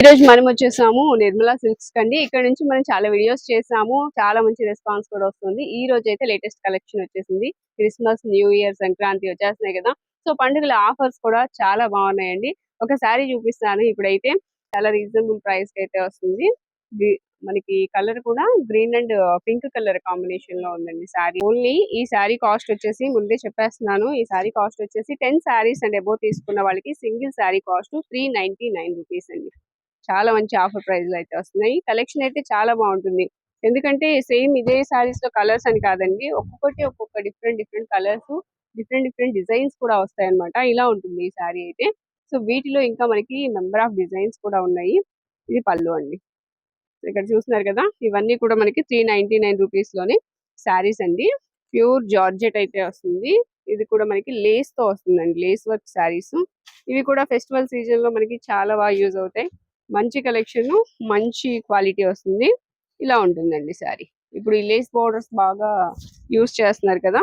ఈ రోజు మనం వచ్చేసాము నిర్మలా సిల్క్స్ కండి. ఇక్కడ నుంచి మనం చాలా వీడియోస్ చేసాము. చాలా మంచి రెస్పాన్స్ కూడా వస్తుంది. ఈ రోజు అయితే లేటెస్ట్ కలెక్షన్ వచ్చేసింది. క్రిస్మస్ న్యూ ఇయర్ సంక్రాంతి వచ్చేస్తున్నాయి కదా. సో పండుగల ఆఫర్స్ కూడా చాలా బాగున్నాయండి. ఒక సారీ చూపిస్తాను ఇప్పుడైతే. చాలా రీజనబుల్ ప్రైస్ అయితే వస్తుంది. మనకి కలర్ కూడా గ్రీన్ అండ్ పింక్ కలర్ కాంబినేషన్లో ఉందండి సారీ ఓన్లీ ఈ సారీ కాస్ట్ వచ్చేసి ముందే చెప్పేస్తున్నాను. ఈ సారీ కాస్ట్ వచ్చేసి టెన్ శారీస్ అండ్ అబోవ్ తీసుకున్న వాళ్ళకి single sari cost three ninety nine rupees అండి. చాలా మంచి ఆఫర్ ప్రైస్ అయితే వస్తున్నాయి. కలెక్షన్ అయితే చాలా బాగుంటుంది. ఎందుకంటే సేమ్ ఇదే సారీస్లో కలర్స్ అని కాదండి. ఒక్కొక్కటి ఒక్కొక్క different different colours different different designs కూడా వస్తాయి అన్నమాట ఇలా ఉంటుంది ఈ సారీ అయితే. సో వీటిలో ఇంకా మనకి నెంబర్ ఆఫ్ డిజైన్స్ కూడా ఉన్నాయి. ఇది పళ్ళు అండి. ఇక్కడ చూస్తున్నారు కదా ఇవన్నీ కూడా మనకి త్రీ నైన్టీ నైన్ రూపీస్లోని శారీస్ అండి. ప్యూర్ జార్జెట్ అయితే వస్తుంది. ఇది కూడా మనకి లేస్తో వస్తుందండి. Lace work saris. ఇవి కూడా ఫెస్టివల్ సీజన్లో మనకి చాలా బాగా యూజ్ అవుతాయి. మంచి కలెక్షన్ మంచి క్వాలిటీ వస్తుంది. ఇలా ఉంటుందండి శారీ. ఇప్పుడు ఈ లేస్ బోర్డర్స్ బాగా యూస్ చేస్తున్నారు కదా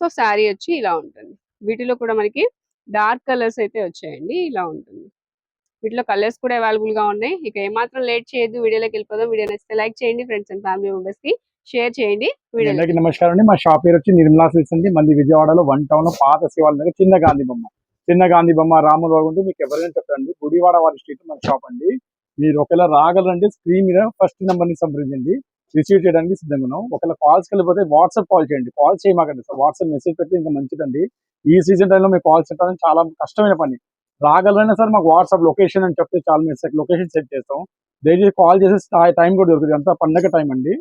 సో శారీ వచ్చి ఇలా ఉంటుంది. వీటిలో కూడా మనకి డార్క్ కలర్స్ అయితే వచ్చాయండి ఇలా ఉంటుంది. వీటిలో కలర్స్ కూడా అవైలబుల్గా ఉన్నాయి. ఇక ఏమాత్రం లేట్ చేయొద్దు వీడియోలోకి వెళ్ళిపోదాం. వీడియో నచ్చితే లైక్ చేయండి ఫ్రెండ్స్ అండ్ ఫ్యామిలీ మెంబర్స్కి షేర్ చేయండి వీడియో నమస్కారం అండి. మా షాప్ పేరు వచ్చి నిర్మలా సిల్క్స్ అండి. మంది విజయవాడలో వన్ టౌన్లో పాత శివాల దగ్గర చిన్న గాంధీ బొమ్మ. చిన్న గాంధీ బొమ్మ రాముల ఉంటే మీకు ఎవరైనా చెప్పండి. గుడివాడ వారి స్ట్రీట్ మన షాప్ అండి. మీరు ఒకవేళ రాగలంటే స్క్రీన్ మీద ఫస్ట్ నెంబర్ని సంప్రదించండి. రిసీవ్ చేయడానికి సిద్ధంగా ఉన్నాం. ఒకవేళ కాల్స్ వెళ్ళిపోతే వాట్సాప్ కాల్ చేయండి. కాల్ చేయమాకండి. సార్ వాట్సాప్ మెసేజ్ పెడితే ఇంకా మంచిదండి. ఈ సీజన్ టైంలో మీకు కాల్ చేయడం చాలా కష్టమైన పని. రాగలరైనా సార్ మాకు వాట్సాప్ లొకేషన్ అని చెప్తే చాలా. మేము లొకేషన్ సెట్ చేస్తాం. దయచేసి కాల్ చేసే టైం కూడా దొరుకుతుంది. అంతా పండగ టైం అండి.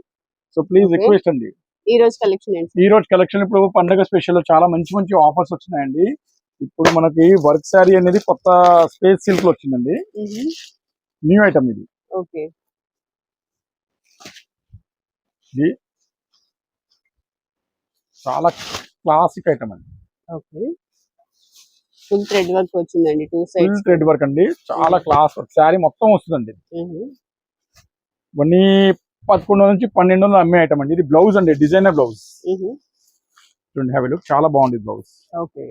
So please. రిక్వెస్ట్ అండి. ఈ రోజు కలెక్షన్ ఈ రోజు కలెక్షన్ ఇప్పుడు పండగ స్పెషల్ చాలా మంచి మంచి ఆఫర్స్ వచ్చినాయండి. ఇప్పుడు మనకి వర్క్ శారీ అనేది కొత్త స్పేస్ సిల్క్లో వచ్చిందండి. న్యూ ఐటమ్ ఇది. ఓకే. చాలా క్లాసిక్ ఐటమ్ అండి. ఓకే. ఫుల్ థ్రెడ్ వర్క్ వచ్చిందండి two full sides thread work అండి. చాలా క్లాస్ వర్క్ శారీ మొత్తం వస్తుందండి. ఇవన్నీ పదకొండు నుంచి పన్నెండు వందలు అమ్మే ఐటమ్ అండి. ఇది బ్లౌజ్ అండి డిజైనర్ బ్లౌజ్ చూడండి హ్యావ్ లుక్ చాలా బాగుంది బ్లౌజ్ ఓకే.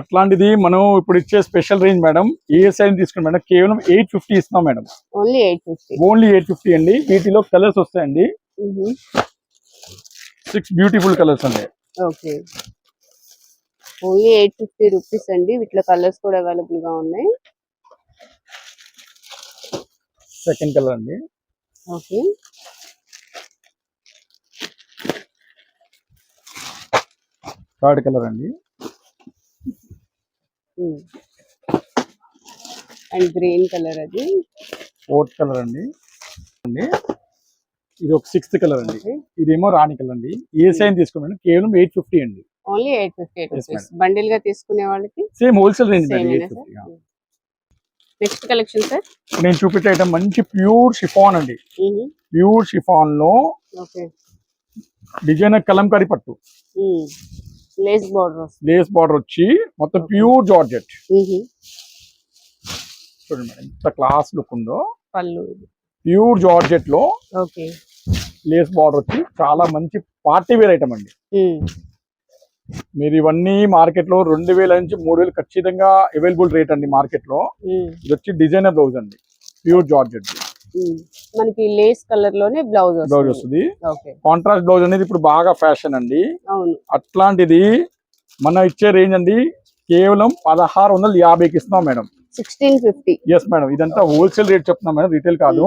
అట్లాంటిది మనం ఇప్పుడు ఇచ్చే స్పెషల్ రేంజ్ మేడం ఏ సైజ్ తీసుకుని మేడం కేవలం ఎయిట్ ఫిఫ్టీ ఇస్తున్నాం madam. Only eight fifty only eight fifty అండి. వీటిలో కలర్స్ వస్తాయండి. సిక్స్ బ్యూటిఫుల్ కలర్స్ అండి. Okay. Only eight fifty rupees అండి. వీటిలో కలర్స్ కూడా అవైలబుల్గా ఉన్నాయి. సెకండ్ కలర్ అండి. ఓకే. థర్డ్ కలర్ అండి. అండ్ గ్రీన్ కలర్ అది. ఫోర్త్ కలర్ అండి. అండి. ఇది ఒక సిక్స్త్ కలర్ అండి. ఇదేమో రాణి కలర్ అండి. ఏ సైజ్ తీసుకోండి కేవలం ఎయిట్ ఫిఫ్టీ అండి. ఓన్లీ ఎయిట్ ఫిఫ్టీ రూపీస్ బండిల్గా తీసుకునే వాళ్ళకి సేమ్ హోల్సేల్ రేంజ్ అండి same eight fifty next collection sir నేను చూపించే ఐటమ్ మంచి ప్యూర్ షిఫాన్ అండి. ప్యూర్ షిఫాన్లో ఓకే డిజైనర్ కలంకారీ పట్టు. లేస్ బార్డర్ లేస్ బార్డర్ వచ్చి మొత్తం ప్యూర్ జార్జెట్ చూడండి మేడం ఎంత క్లాస్ లుక్ ఉందో. పళ్ళు ప్యూర్ జార్జెట్లో ఓకే లేస్ బార్డర్ వచ్చి చాలా మంచి పార్టీ వేర్ ఐటమ్ అండి. మీరు ఇవన్నీ మార్కెట్లో రెండు వేల నుంచి మూడు వేలు ఖచ్చితంగా అవైలబుల్ రేట్ అండి మార్కెట్లో. ఇది వచ్చి డిజైనర్ బ్లౌజ్ అండి. ప్యూర్ జార్జెట్ మనకి లేస్ కలర్లోనే బ్లౌజ్ బ్లౌజ్ వస్తుంది. కాంట్రాస్ట్ బ్లౌజ్ అనేది ఇప్పుడు బాగా ఫ్యాషన్ అండి. అట్లాంటిది మన ఇచ్చే రేంజ్ అండి కేవలం పదహారు వందల యాభైకి ఇస్తున్నాం madam. Sixteen fifty. Yes madam. ఇదంతా హోల్సేల్ రేట్ చెప్తున్నాం మేడం రీటైల్ కాదు.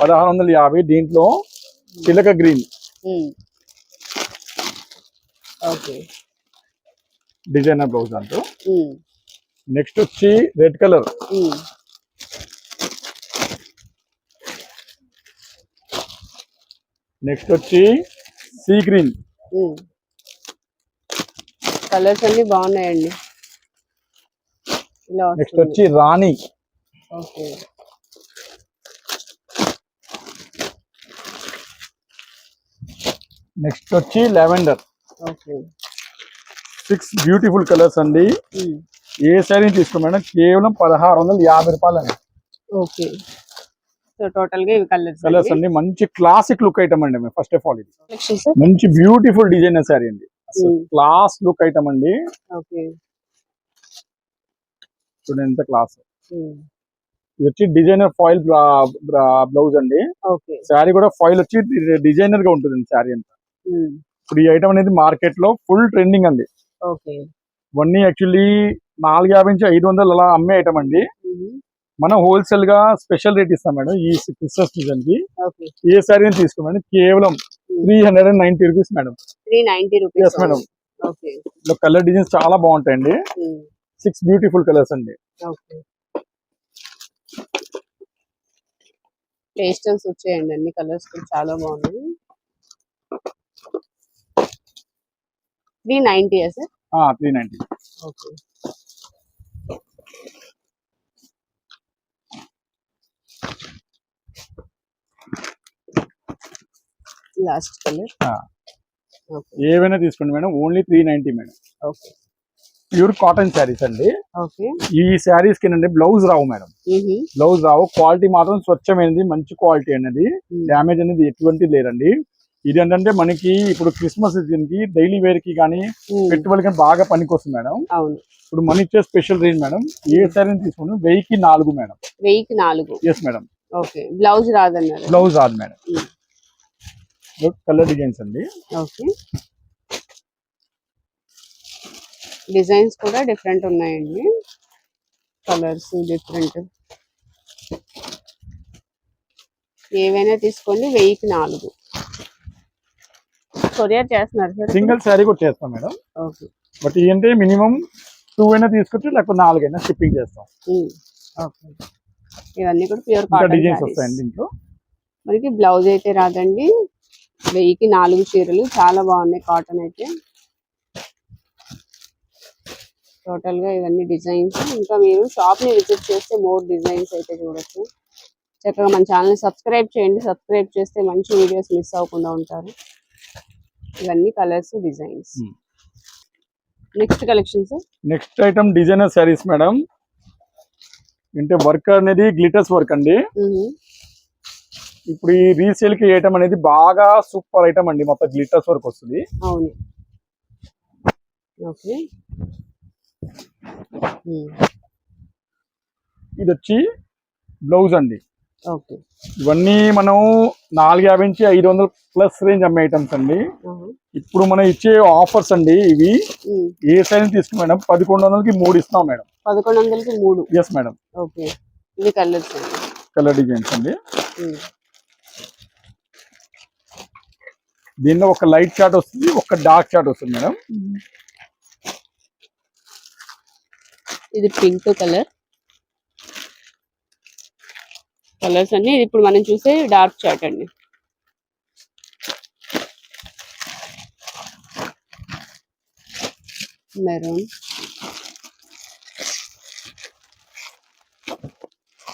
పదహారు వందల యాభై దీంట్లో చిలక గ్రీన్ ఓకే. డిజైనర్ బ్లౌజ్ అంటూ. నెక్స్ట్ వచ్చి రెడ్ కలర్ నెక్స్ట్ వచ్చి సీ గ్రీన్. కలర్స్ అన్ని బాగున్నాయండి. నెక్స్ట్ వచ్చి రాణి. ఓకే. నెక్స్ట్ వచ్చి lavender. Okay. Six beautiful colours అండి. ఏ శారీ తీసుకో మేడం కేవలం పదహారు వందల యాభై రూపాయలు అండి ఓకే. సో టోటల్గా ఇవి కలర్స్ కలర్స్ అండి మంచి క్లాసిక్ లుక్ ఐటమ్ అండి ఫస్ట్ ఆఫ్ ఆల్ ఇది. సార్ మంచి బ్యూటిఫుల్ డిజైనర్ శారీ అండి. క్లాస్ లుక్ ఐటమ్ అండి. చూడండి ఎంత క్లాస్. ఇది వచ్చి డిజైనర్ ఫాయిల్ బ్లౌజ్ అండి. శారీ కూడా ఫాయిల్ వచ్చి డిజైనర్గా ఉంటుంది శారీ అంతా. ఇప్పుడు ఈ ఐటమ్ అనేది మార్కెట్లో ఫుల్ ట్రెండింగ్ అండి. ఇవన్నీ యాక్చువల్లీ నాలుగు యాభై నుంచి ఐదు వందలు అలా అమ్మే ఐటమ్ అండి. మనం హోల్సేల్గా స్పెషల్ రేట్ ఇస్తాం మేడం ఈ క్రిస్మస్ సీజన్కి. ఏ శారీ తీసుకోండి కేవలం three hundred and ninety rupees madam three ninety rupees ఇందులో కలర్ డిజైన్స్ చాలా బాగుంటాయండి. సిక్స్ బ్యూటిఫుల్ కలర్స్ అండి. పేస్టల్స్ వచ్చాయండి అన్ని కలర్స్ చాలా బాగున్నాయి. Three ninety sir? Three ninety okay. Last colour? ఏవైనా తీసుకోండి madam. Only three ninety madam. Okay. Pure cotton saris అండి. ఓకే. ఈ శారీస్కి ఏంటంటే బ్లౌజ్ రావు మేడం. బ్లౌజ్ రావు. క్వాలిటీ మాత్రం స్వచ్ఛమైనది మంచి క్వాలిటీ అనేది డ్యామేజ్ అనేది ఎటువంటి లేదండి. ఇది ఏంటంటే మనకి ఇప్పుడు క్రిస్మస్ సీజన్కి డైలీ వేర్కి కానీ పెట్టుబడి కానీ బాగా పనికొస్తుంది మేడం. ఇప్పుడు మన ఇచ్చే స్పెషల్ రేంజ్ మేడం. ఏ శారీని తీసుకుని? వెయ్యికి నాలుగు మేడం. వెయ్యికి నాలుగు. Yes madam. ఓకే. బ్లౌజ్ రాదన్నారు. బ్లౌజ్ రాదు మేడం. కలర్ డిజైన్స్ అండి. ఓకే డిజైన్స్ కూడా డిఫరెంట్ ఉన్నాయండి. కలర్స్ డిఫరెంట్ ఏవైనా తీసుకోండి వెయ్యికి నాలుగు. కొరియర్ చేస్తున్నారు సార్ సింగిల్ శారీ కూడా చేస్తాం మేడం. ఓకే బట్ ఏంటంటే మినిమం టూ అయినా తీసుకొచ్చి లేకపోతే నాలుగైనా షిప్పింగ్ చేస్తాం. ఓకే ఇవన్నీ కూడా ప్యూర్ కాటన్ డిజైన్స్ వస్తాయండి దీంట్లో మనకి బ్లౌజ్ అయితే రాదండి. వెయ్యికి నాలుగు చీరలు. చాలా బాగున్నాయి కాటన్ అయితే. టోటల్గా ఇవన్నీ డిజైన్స్ ఇంకా మీరు షాప్ని విజిట్ చేస్తే మోర్ డిజైన్స్ అయితే చూడొచ్చు. చక్కగా మన ఛానల్ సబ్స్క్రైబ్ చేయండి. సబ్స్క్రైబ్ చేస్తే మంచి వీడియోస్ మిస్ అవ్వకుండా ఉంటారు. ఇవన్నీ colours designs. Next collections next item designer saris madam అంటే వర్క్ అనేది గ్లిటర్స్ వర్క్ అండి. ఇప్పుడు ఈ రీసేల్కి ఐటమ్ అనేది బాగా సూపర్ ఐటమ్ అండి. మొత్తం గ్లిటర్స్ వర్క్ వస్తుంది. అవును. ఓకే. ఇది వచ్చి బ్లౌజ్ అండి. ఓకే. ఇవన్నీ మనం నాలుగు యాభై నుంచి ఐదు వందల ప్లస్ రేంజ్ అమ్మే ఐటమ్స్ అండి. ఇప్పుడు మనం ఇచ్చే ఆఫర్స్ అండి ఇవి. ఏ సైజ్ తీసుకుని మేడం? పదకొండు వందలకి మూడు ఇస్తాం మేడం. పదకొండు వందలకి మూడు. Yes madam okay. ఇది కలర్స్ అండి. కలర్ డిజైన్స్ అండి. దీనిలో ఒక లైట్ చార్ట్ వస్తుంది ఒక డార్క్ చార్ట్ వస్తుంది మేడం. ఇది పింక్ కలర్. కలర్స్ అన్ని ఇప్పుడు మనం చూసే డార్క్ షాట్ అండి. మెరూన్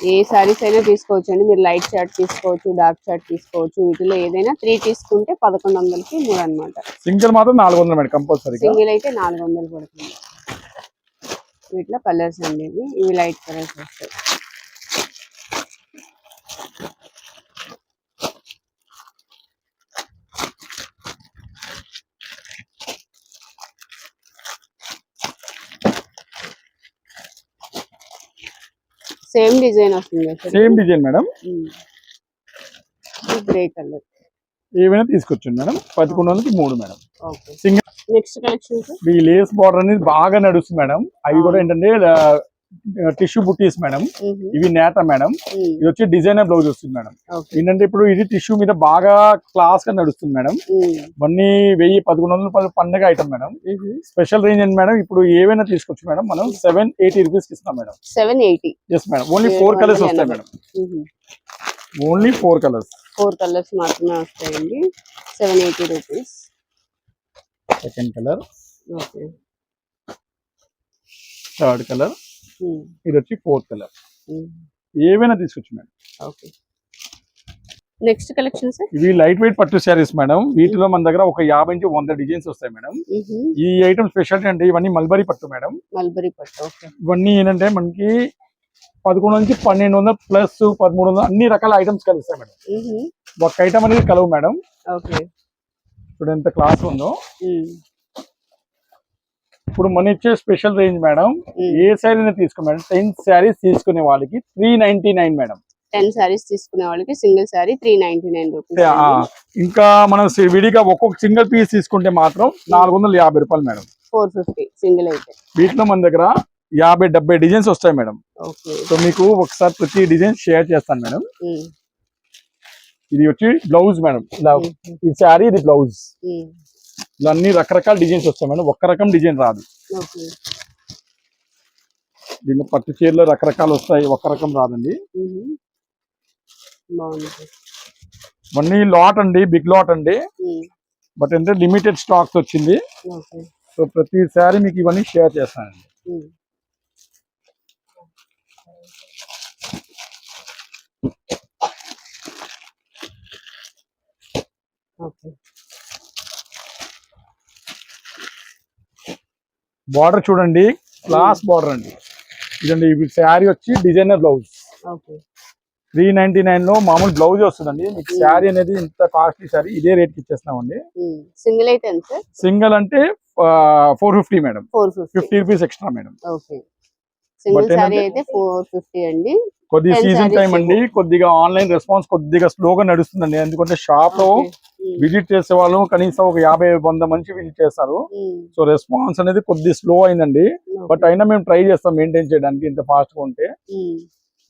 ఏ సారీస్ అయినా తీసుకోవచ్చు అండి మీరు లైట్ చార్ట్ తీసుకోవచ్చు డార్క్ చార్ట్ తీసుకోవచ్చు వీటిలో ఏదైనా త్రీ తీసుకుంటే పదకొండు వందలకి మూడు అనమాట సింగిల్ మాత్రం నాలుగు వందలు మేడం కంపల్సరీగా సింగిల్ అయితే నాలుగు వందలు పడుతుంది. వీటిలో కలర్స్ అండి ఇవి. లైట్ కలర్స్ వస్తాయి. సేమ్ డిజైన్ వస్తుంది same design madam. Grey colour. ఏవైనా తీసుకొచ్చింది మేడం. పదకొండు వందలకి మూడు మేడం. సింగిల్ నెక్స్ట్ కలెక్షన్స్ ఈ లేస్ బార్డర్ అనేది బాగా నడుస్తుంది మేడం. అవి కూడా ఏంటంటే టిష్యూ బుట్టీస్ మేడం. ఇవి నేత మేడం. ఇది వచ్చి డిజైనర్ బ్లౌజ్ వస్తుంది మేడం. ఏంటంటే ఇప్పుడు ఇది టిష్యూ మీద బాగా క్లాస్గా నడుస్తుంది మేడం. ఇవన్నీ వెయ్యి పదకొండు వందల పండగ ఐటమ్ మేడం. స్పెషల్ రేంజ్ అండి మేడం? ఇప్పుడు ఏవైనా తీసుకోవచ్చు మేడం. మనం సెవెన్ ఎయిటీ రూపీస్ ఇస్తాం madam. Seven eighty. Yes madam only four colours వస్తాయి madam. Only four colours four colours మాత్రమే వస్తాయండి. Seven eighty rupees second colour okay third colour ఇది వచ్చి ఫోర్త్ కలర్ ఏవైనా తీసుకోవచ్చు madam. Okay next collection sir ఇవి light weight పట్టు saris madam. వీటిలో మన దగ్గర ఒక యాభై నుంచి వంద డిజైన్స్ వస్తాయి మేడం. ఈ ఐటమ్ స్పెషాలిటీ అంటే ఇవన్నీ మల్బరీ పట్టు మేడం. మల్బరీ పట్టు ఇవన్నీ ఏంటంటే మనకి పదకొండు నుంచి పన్నెండు వందలు ప్లస్ పదమూడు వందలు అన్ని రకాల ఐటమ్స్ కలుస్తాయి మేడం. ఒక ఐటమ్ అనేది కలవు మేడం. ఎంత క్లాస్ ఉందో. ఇప్పుడు మన ఇచ్చే స్పెషల్ రేంజ్ మేడం. ఏ శారీ తీసుకో మేడం. టెన్ శారీస్ తీసుకునే వాళ్ళకి three ninety nine madam. Ten saris తీసుకునే వాళ్ళకి single sari three ninety nine rupees ఇంకా మనం విడిగా ఒక్కొక్క సింగిల్ పీస్ తీసుకుంటే మాత్రం నాలుగు వందల యాభై రూపాయలు మేడం. ఫోర్ ఫిఫ్టీ సింగిల్ అయితే. వీటిలో మన దగ్గర యాభై డెబ్బై డిజైన్స్ వస్తాయి మేడం. ఓకే సో మీకు ఒకసారి ప్రతి డిజైన్ షేర్ చేస్తాను మేడం. ఇది వచ్చి బ్లౌజ్ మేడం. ఈ శారీ ఇది బ్లౌజ్. ఇలా అన్ని రకరకాల డిజైన్స్ వస్తాయి మేడం. ఒక్క రకం డిజైన్ రాదు. దీనిలో పట్టు చీరలో రకరకాలు వస్తాయి. ఒక్క రకం రాదండి. ఇవన్నీ లాట్ అండి బిగ్ లాట్ అండి. బట్ అంటే లిమిటెడ్ స్టాక్స్ వచ్చింది. సో ప్రతి శారీ మీకు ఇవన్నీ షేర్ చేస్తానండి. ఓకే. బార్డర్ చూడండి క్లాస్ బార్డర్ అండి. ఇదండి ఇవి శారీ వచ్చి డిజైనర్ బ్లౌజ్ త్రీ నైన్టీ నైన్లో మామూలు బ్లౌజ్ వస్తుందండి. మీకు శారీ అనేది ఇంత కాస్ట్లీ శారీ ఇదే రేట్కి ఇచ్చేస్తామండి సింగిల్ అయితే ఎంత? సార్ సింగిల్ అంటే four fifty madam fifty rupees extra madam okay single ఏంటంటే- అయితే ఫోర్ ఫిఫ్టీ అండి. కొద్దిగా Ten సీజన్ టైం అండి కొద్దిగా ఆన్లైన్ రెస్పాన్స్ కొద్దిగా స్లోగా నడుస్తుందండి. ఎందుకంటే షాప్లో విజిట్ చేసే వాళ్ళు కనీసం ఒక యాభై వంద మంది విజిట్ చేస్తారు. సో రెస్పాన్స్ అనేది కొద్ది స్లో అయిందండి. బట్ అయినా మేము ట్రై చేస్తాం మెయింటైన్ చేయడానికి ఇంత ఫాస్ట్గా ఉంటే. ఉమ్,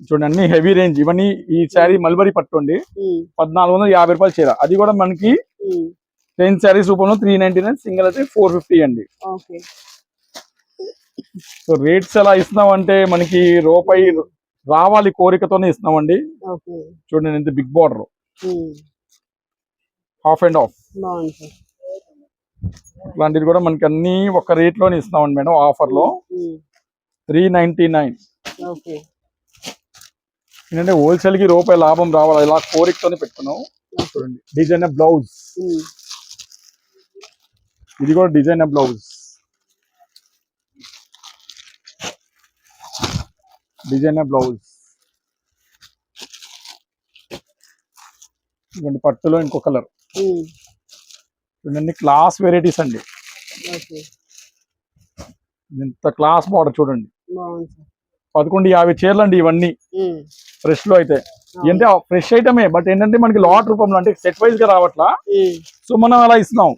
చూడండి అన్ని హెవీ రేంజ్ ఇవన్నీ ఈ శారీ మల్బరీ పట్టుండి పద్నాలుగు వందల యాభై రూపాయలు చీర. అది కూడా మనకి టెన్ శారీస్ రూపంలో త్రీ నైన్టీ నైన్ సింగిల్ అయితే ఫోర్ ఫిఫ్టీ అండి. సో రేట్స్ ఎలా ఇస్తున్నాం అంటే మనకి రూపాయి రావాలి కోరికతోనే ఇస్తున్నామండి. చూడండి ఇంత big border. Half and half. ఇట్లాంటిది కూడా మనకి అన్ని ఒక రేట్లోనే ఇస్తున్నామండి మేడం ఆఫర్లో ఉమ్, త్రీ నైన్టీ నైన్. ఏంటంటే హోల్సేల్కి రూపాయి లాభం రావాలి ఇలా కోరికతోనే పెట్టుకున్నాం. చూడండి డిజైనర్ బ్లౌజ్. ఇది కూడా డిజైనర్ బ్లౌజ్. Designer blouse. ఇవ్వండి పట్టులో ఇంకో కలర్. చూడండి క్లాస్ వెరైటీస్ అండి. ఇంత క్లాస్ బార్డర్ చూడండి. పదకొండు యాభై చీరలు అండి ఇవన్నీ. ఫ్రెష్లో అయితే. అంటే ఫ్రెష్ ఐటమే బట్ ఏంటంటే మనకి లాట్ రూపంలో అంటే సెట్ వైజ్గా రావట్లా సో మనం అలా ఇస్తున్నాం.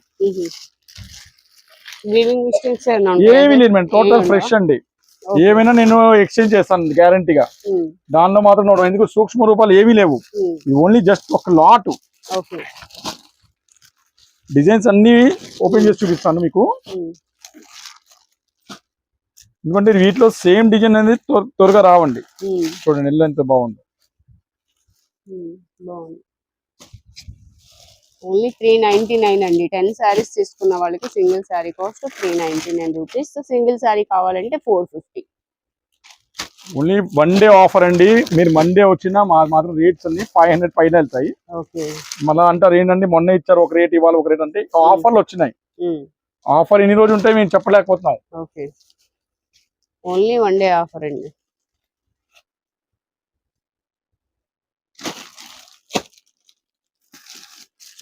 ఏమీ? లేదు మేడం టోటల్ ఫ్రెష్ అండి. ఏమైనా నేను ఎక్స్చేంజ్ చేస్తాను గ్యారంటీగా దానిలో మాత్రం ఎందుకు? సూక్ష్మ రూపాలు ఏమీ లేవు. ఇది ఓన్లీ జస్ట్ ఒక లాట్ డిజైన్స్ అన్ని ఓపెన్ చేసి చూపిస్తాను మీకు. ఎందుకంటే వీటిలో సేమ్ డిజైన్ అనేది త్వర- త్వరగా రావండి. చూడండి ఇల్లు ఎంత బాగుంది. ఓన్లీ త్రీ నైన్టీ నైన్ అండి. టెన్ శారీస్ తీసుకున్న వాళ్ళకి single sari cost three ninety nine rupees. Single sari కావాలంటే four fifty. Only one day offer అండి. మీరు మండే వచ్చినా మా మాత్రం రేట్స్ అన్ని ఫైవ్ హండ్రెడ్ పైన వెళ్తాయి. మళ్ళీ అంటారు ఏంటంటే మొన్న ఇచ్చారు ఒక రేట్ ఇవ్వాలి ఒక రేట్ అంటే ఆఫర్లు వచ్చినాయి. ఆఫర్ ఎన్ని రోజులు ఉంటాయి మేము చెప్పలేకపోతున్నాం. Okay. Only one day offer అండి.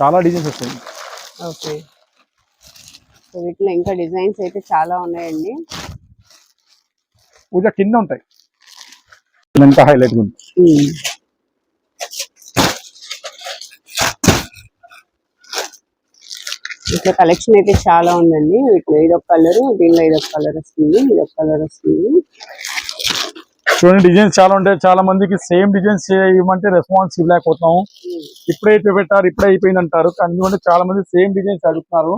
చాలా డిజైన్స్ వస్తాయి. ఓకే. సో వీటిలో ఇంకా డిజైన్స్ అయితే చాలా ఉన్నాయండి. పూజ కింద ఉంటాయి. ఎంత హైలైట్ ఉంది. ఇట్లా కలెక్షన్ అయితే చాలా ఉందండి. వీటిలో ఇదొక కలర్ దీనిలో ఇదొక కలర్ వస్తుంది ఇదొక కలర్ వస్తుంది. చూడండి డిజైన్స్ చాలా ఉంటాయి. చాలా మందికి సేమ్ డిజైన్స్ ఇవ్వమంటే రెస్పాన్స్ ఇవ్వలేకపోతున్నాం ఇప్పుడే పెట్టారు ఇప్పుడే అయిపోయింది అంటారు. ఎందుకంటే చాలా మంది సేమ్ డిజైన్స్ అడుగుతున్నారు.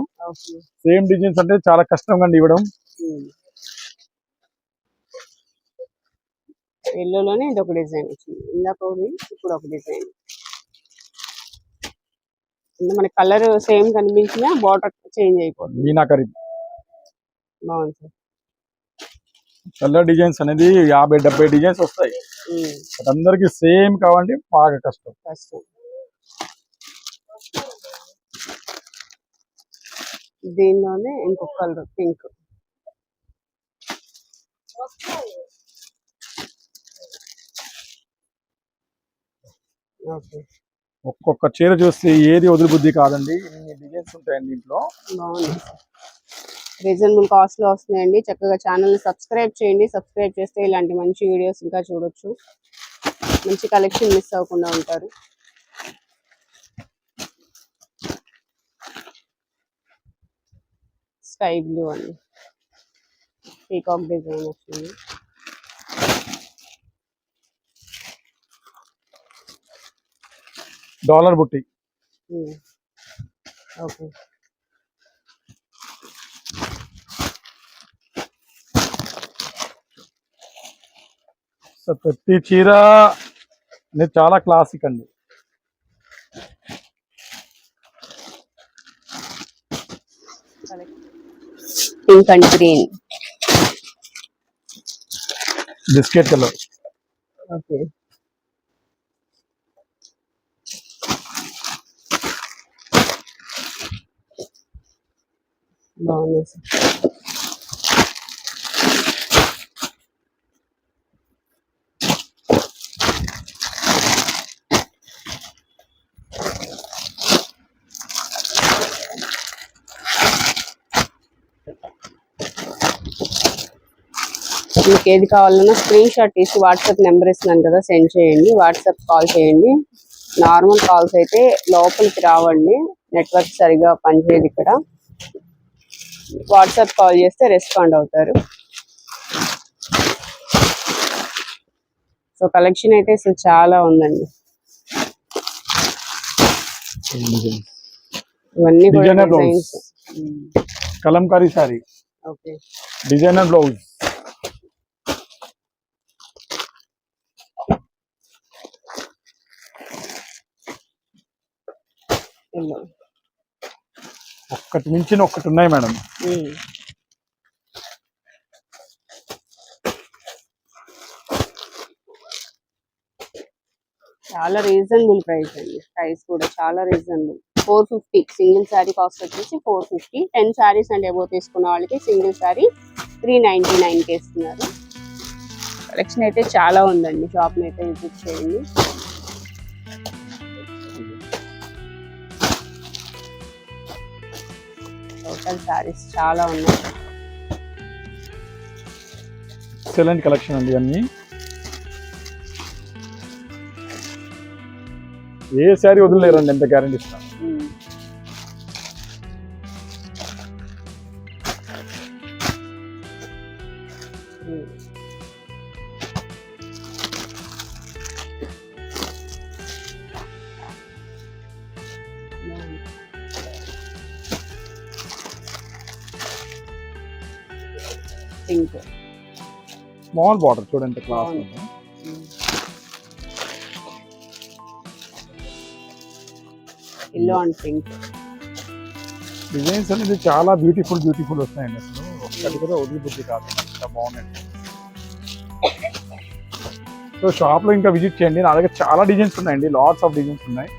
సేమ్ డిజైన్స్ అంటే చాలా కష్టంగా అండి ఇవ్వడం. ఎల్లోలోనే ఇది ఒక డిజైన్ వచ్చింది. ఇందాక ఇప్పుడు ఒక డిజైన్. మన కలర్ సేమ్ కనిపించినా బార్డర్ చేంజ్ అయిపోతుంది. మీనాకరి. బాగుంది సార్. కలర్ డిజైన్స్ అనేది యాభై డెబ్బై డిజైన్స్ వస్తాయి. అందరికి సేమ్ కావాలంటే బాగా కష్టం. దీనిలోనే ఇంకొక కలర్ పింక్. ఒక్కొక్క చీర చూస్తే ఏది వదిలి బుద్ధి కాదండి. ఇన్ని డిజైన్స్ ఉంటాయండి దీంట్లో. రీజనబుల్ కాస్ట్లో వస్తున్నాయండి. చక్కగా ఛానల్ని సబ్స్క్రైబ్ చేయండి. సబ్స్క్రైబ్ చేస్తే ఇలాంటి మంచి వీడియోస్ ఇంకా చూడొచ్చు. మంచి కలెక్షన్ మిస్ అవ్వకుండా ఉంటారు. స్కై బ్లూ అండి. పీకాక్ డిజైన్ వచ్చింది. డాలర్ బుట్టి. ఓకే. సో ప్రతి చీర అనేది చాలా క్లాసిక్ అండి. Pink and green biscuit colour okay బాగుంది మీకు ఏది కావాలన్నా స్క్రీన్ షాట్ తీసి వాట్సాప్ నెంబర్ ఇస్తున్నాను కదా సెండ్ చేయండి. వాట్సాప్ కాల్ చేయండి. నార్మల్ కాల్స్ అయితే లోపలికి రావండి. నెట్వర్క్ సరిగా పనిచేయదు ఇక్కడ. వాట్సాప్ కాల్ చేస్తే రెస్పాండ్ అవుతారు. సో కలెక్షన్ అయితే అసలు చాలా ఉందండి. ఇవన్నీ కూడా Kalamkari sari. Okay designer blouse ఒక్కటి మించిన ఒక్కటి ఉన్నాయి మేడం. చాలా రీజనబుల్ ప్రైస్ అండి. ప్రైస్ కూడా చాలా reasonable. Four fifty single sari cost వచ్చేసి four fifty. Ten saris and above తీసుకున్న వాళ్ళకి సింగిల్ శారీ త్రీ నైన్టీ నైన్కి ఇస్తున్నారు. కలెక్షన్ అయితే చాలా ఉందండి. షాప్ని అయితే విజిట్ చేయండి. టోటల్ శారీస్ చాలా ఉన్నాయి. ఎక్సలెంట్ కలెక్షన్ అండి అన్ని ఏ శారీ వదిలేరండి ఎంత గ్యారంటీ ఇస్తాను పింక్. స్మాల్ బార్డర్ చూడండి class. Yellow and pink designs అనేది చాలా బ్యూటిఫుల్ బ్యూటిఫుల్ వస్తున్నాయండి అసలు. ఒక్కటి కూడా వదిలిబుద్ధి కాదు. అంత బాగున్నాయి. సో షాప్లో ఇంకా విజిట్ చేయండి. నా దగ్గర చాలా డిజైన్స్ ఉన్నాయండి. లాట్స్ ఆఫ్ డిజైన్స్ ఉన్నాయి.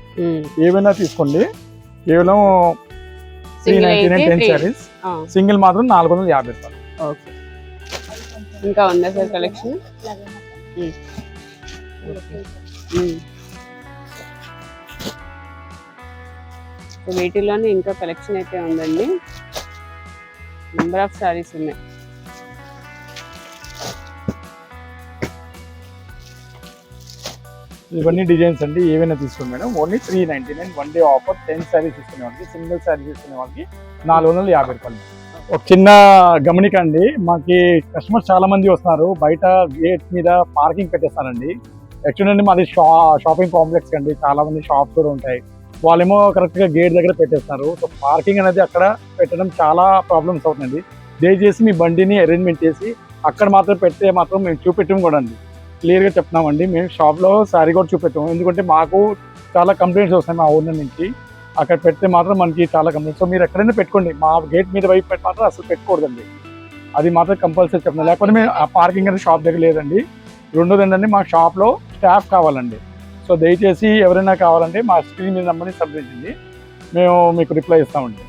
ఏవైనా తీసుకోండి. కేవలం three ninety nine ten. Saris single మాత్రం నాలుగు వందల యాభై రూపాయలు. ఓకే ఇంకా ఉందా సార్ కలెక్షన్ వీటిలోనే ఇంకా కలెక్షన్ అయితే ఉందండి. నెంబర్ ఆఫ్ సారీస్ ఉన్నాయి. ఇవన్నీ డిజైన్స్ అండి ఏవైనా తీసుకోండి madam. Only three ninety nine one day offer ten saris తీసుకునే వాళ్ళకి సింగిల్ శారీ తీసుకునే వాళ్ళకి నాలుగు వందల యాభై రూపాయలు. ఒక చిన్న గమనిక అండి మాకి కస్టమర్స్ చాలా మంది వస్తున్నారు. బయట గేట్ మీద పార్కింగ్ పెట్టేస్తారండి. యాక్చువల్లీ మాది షా షాపింగ్ కాంప్లెక్స్ అండి చాలా మంది షాప్స్ కూడా ఉంటాయి. వాళ్ళేమో కరెక్ట్గా గేట్ దగ్గర పెట్టేస్తారు. సో పార్కింగ్ అనేది అక్కడ పెట్టడం చాలా ప్రాబ్లమ్స్ అవుతుందండి. దయచేసి మీ బండిని అరేంజ్మెంట్ చేసి అక్కడ మాత్రం పెడితే మాత్రం మేము చూపెట్టాం కూడా అండి. క్లియర్గా చెప్తున్నామండి. మేము షాప్లో శారీ కూడా చూపెట్టాము. ఎందుకంటే మాకు చాలా కంప్లైంట్స్ వస్తాయి మా ఓనర్ నుంచి. అక్కడ పెడితే మాత్రం మనకి చాలా కంప్లైంట్స్ సో మీరు ఎక్కడైనా పెట్టుకోండి. మా గేట్ మీద వైపు పెట్టి మాత్రం అసలు పెట్టుకూడదండి అది మాత్రం కంపల్సరీ చెప్తున్నాను లేకపోతే మేము ఆ పార్కింగ్ అనేది షాప్ దగ్గర లేదండి. రెండోది ఏంటంటే మా షాప్లో స్టాఫ్ కావాలండి. సో దయచేసి ఎవరైనా కావాలంటే మా స్క్రీన్ మీద నెంబర్ని సంప్రదించండి మేము మీకు రిప్లై ఇస్తామండి.